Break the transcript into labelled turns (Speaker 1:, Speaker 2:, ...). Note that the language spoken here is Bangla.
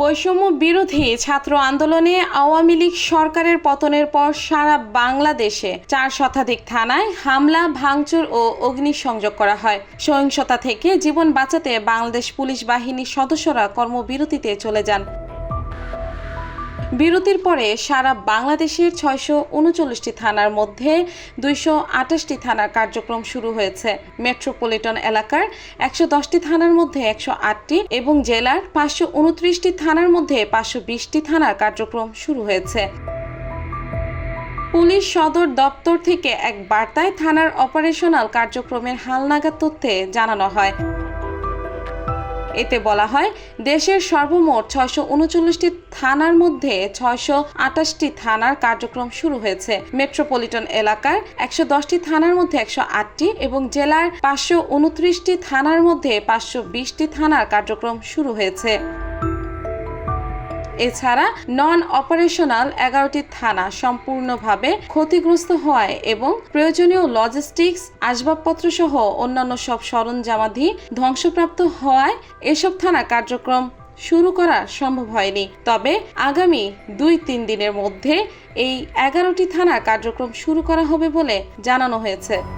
Speaker 1: বৈষম্য বিরোধী ছাত্র আন্দোলনে আওয়ামী লীগ সরকারের পতনের পর সারা বাংলাদেশে চার শতাধিক থানায় হামলা, ভাঙচুর ও অগ্নিসংযোগ করা হয়। সহিংসতা থেকে জীবন বাঁচাতে বাংলাদেশ পুলিশ বাহিনীর সদস্যরা কর্মবিরতিতে চলে যান। বিরতির পরে সারা বাংলাদেশের ছয়শো উনচল্লিশটি থানার মধ্যে দুইশো আটাশটি থানার কার্যক্রম শুরু হয়েছে। মেট্রোপলিটন এলাকার একশো দশটি থানার মধ্যে একশো আটটি এবং জেলার পাঁচশো উনত্রিশটি থানার মধ্যে পাঁচশো বিশটি থানার কার্যক্রম শুরু হয়েছে। পুলিশ সদর দপ্তর থেকে এক বার্তায় থানার অপারেশনাল কার্যক্রমের হালনাগাদ তথ্যে জানানো হয়। এতে বলা হয়, দেশের সর্বমোট ছয়শো উনচল্লিশটি থানার মধ্যে ছয়শো আটাশটি থানার কার্যক্রম শুরু হয়েছে। মেট্রোপলিটন এলাকার একশো দশটি থানার মধ্যে একশো আটটি এবং জেলার পাঁচশো উনত্রিশটি থানার মধ্যে পাঁচশো বিশটি থানার কার্যক্রম শুরু হয়েছে। এছাড়া নন অপারেশনাল এগারোটি থানা সম্পূর্ণভাবে ক্ষতিগ্রস্ত হওয়ায় এবং প্রয়োজনীয় লজিস্টিক্স আসবাবপত্র সহ অন্যান্য সব সরঞ্জামাধি ধ্বংসপ্রাপ্ত হওয়ায় এসব থানা কার্যক্রম শুরু করা সম্ভব হয়নি। তবে আগামী দুই তিন দিনের মধ্যে এই এগারোটি থানা কার্যক্রম শুরু করা হবে বলে জানানো হয়েছে।